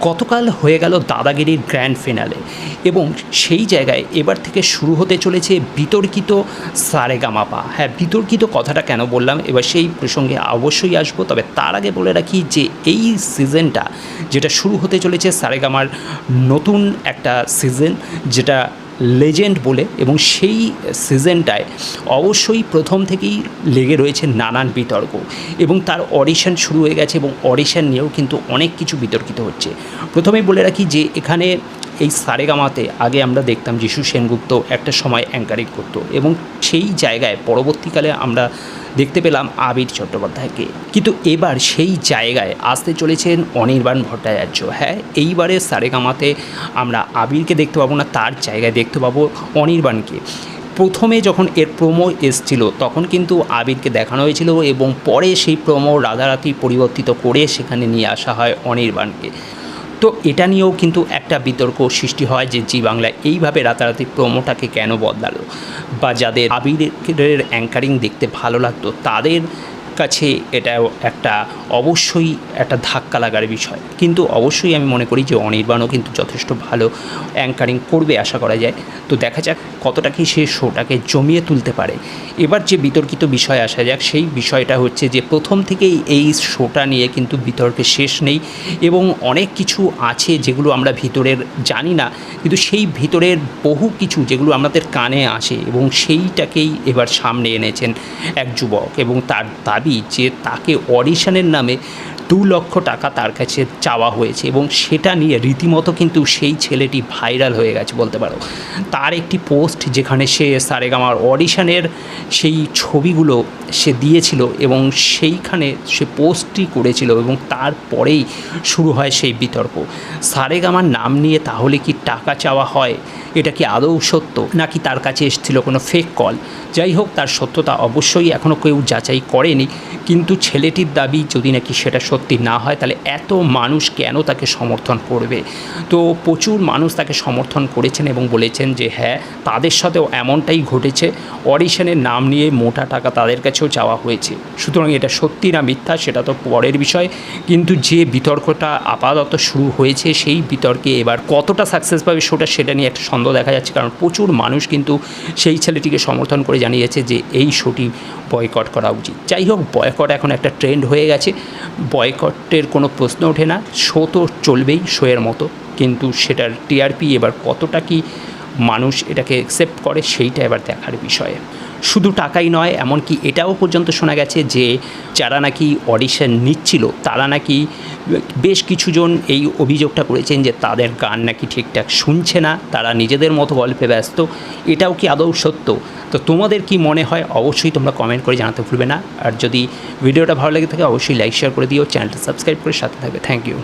গতকাল হয়ে গেল দাদাগিরির গ্র্যান্ড ফিনালে এবং সেই জায়গায় এবার থেকে শুরু হতে চলেছে বিতর্কিত সারেগামাপা। হ্যাঁ বিতর্কিত কথাটা কেন বললাম? এবার সেই প্রসঙ্গে অবশ্যই আসব, তবে তার আগে বলে রাখি যে এই সিজনটা যেটা শুরু হতে চলেছে সারেগামার নতুন একটা সিজন যেটা লেজেন্ড বলে এবং সেই সিজনটায় অবশ্যই প্রথম থেকেই লেগে রয়েছে নানান বিতর্ক এবং তার অডিশন শুরু হয়ে গেছে এবং অডিশন নিয়েও কিন্তু অনেক কিছু বিতর্কিত হচ্ছে। প্রথমেই বলে রাখি যে এখানে এই সারেগামাতে আগে আমরা দেখতাম যিশু সেনগুপ্ত একটা সময় অ্যাঙ্কারিং করতো এবং সেই জায়গায় পরবর্তীকালে আমরা দেখতে পেলাম আবির চট্টোপাধ্যায়কে। কিন্তু এবার সেই জায়গায় আসতে চলেছেন অনির্বাণ ভট্টাচার্য। হ্যাঁ এইবারে সারেগামাতে আমরা আবিরকে দেখতে পাবো না, তার জায়গায় দেখতে পাবো অনির্বাণকে। প্রথমে যখন এর প্রোমো এসছিল, তখন কিন্তু আবিরকে দেখানো হয়েছিল এবং পরে সেই প্রোমো রাতারাতি পরিবর্তিত করে সেখানে নিয়ে আসা হয় অনির্বাণকে। তো এটা নিয়েও কিন্তু একটা বিতর্ক সৃষ্টি হয় যে জি বাংলা এইভাবে রাতারাতি প্রোমোটাকে কেন বদলালো? বা যাদের আবিরের অ্যাঙ্কারিং দেখতে ভালো লাগতো, তাদের কাছে এটাও একটা অবশ্যই একটা ধাক্কা লাগার বিষয়। কিন্তু অবশ্যই আমি মনে করি যে অনির্বাণও কিন্তু যথেষ্ট ভালো অ্যাঙ্কারিং করবে আশা করা যায়। তো দেখা যাক কতটা কি সে শোটাকে জমিয়ে তুলতে পারে। এবার যে বিতর্কিত বিষয় আসা যাক, সেই বিষয়টা হচ্ছে যে প্রথম থেকেই এই শোটা নিয়ে কিন্তু বিতর্কের শেষ নেই এবং অনেক কিছু আছে যেগুলো আমরা ভিতরের জানি না। কিন্তু সেই ভিতরের বহু কিছু যেগুলো আমাদের কানে আসে এবং সেইটাকেই এবার সামনে এনেছেন এক যুবক এবং তার দাবি যে তাকে অডিশনের নামে দু লক্ষ টাকা তার কাছে চাওয়া হয়েছে এবং সেটা নিয়ে রীতিমতো কিন্তু সেই ছেলেটি ভাইরাল হয়ে গেছে বলতে পারো। তার একটি পোস্ট যেখানে সে সারেগামার অডিশনের সেই ছবিগুলো সে দিয়েছিল এবং সেইখানে সে পোস্টটি করেছিল এবং তারপরেই শুরু হয় সেই বিতর্ক। সারেগামার নাম নিয়ে তাহলে কি টাকা চাওয়া হয়? এটা কি আদৌ সত্য? নাকি তার কাছে এসেছিল কোনো ফেক কল যাই হোক, তার সত্যতা অবশ্যই এখনও কেউ যাচাই করেনি। কিন্তু ছেলেটির দাবি যদি নাকি সেটা সত্যি না হয়, তাহলে এত মানুষ কেন তাকে সমর্থন করবে? তো প্রচুর মানুষ তাকে সমর্থন করেছেন এবং বলেছেন যে হ্যাঁ তাদের সাথেও এমনটাই ঘটেছে। অডিশনের নাম নিয়ে মোটা টাকা তাদের কাছেও চাওয়া হয়েছে। সুতরাং এটা সত্যি না মিথ্যা, সেটা তো পরের বিষয়। কিন্তু যে বিতর্কটা আপাতত শুরু হয়েছে, সেই বিতর্কে এবার কতটা সাকসেস পাবে সেটা সেটা নিয়ে একটা সন্দেহ দেখা যাচ্ছে। কারণ প্রচুর মানুষ কিন্তু সেই ছেলেটিকে সমর্থন করে জানিয়েছে যে, এই শোটি বয়কট করা উচিত। যাই হোক বয়কট এখন একটা ট্রেন্ড হয়ে গেছে। বয়কটের কোনো প্রশ্ন ওঠে না। শো তো চলবেই শোয়ের মতো। কিন্তু সেটার টিআরপি এবার কতটা কি মানুষ এটাকে অ্যাকসেপ্ট করে সেইটা এবার দেখার বিষয়ে। শুধু টাকাই নয়, এমনকি এটাও পর্যন্ত শোনা গেছে যে, যারা নাকি অডিশন নিচ্ছিল, তারা নাকি বেশ কিছুজন এই অভিযোগটা করেছেন যে, তাদের গান নাকি ঠিকঠাক শুনছে না, তারা নিজেদের মতো গল্পে ব্যস্ত, এটাও কি আদৌ সত্য? তো তোমাদের কি মনে হয়? অবশ্যই তোমরা কমেন্ট করে জানাতে ভুলবে না। আর যদি ভিডিওটা ভালো লেগে থাকে, অবশ্যই লাইক শেয়ার করে দিও, চ্যানেলটা সাবস্ক্রাইব করে সাথে থাকবে। Thank you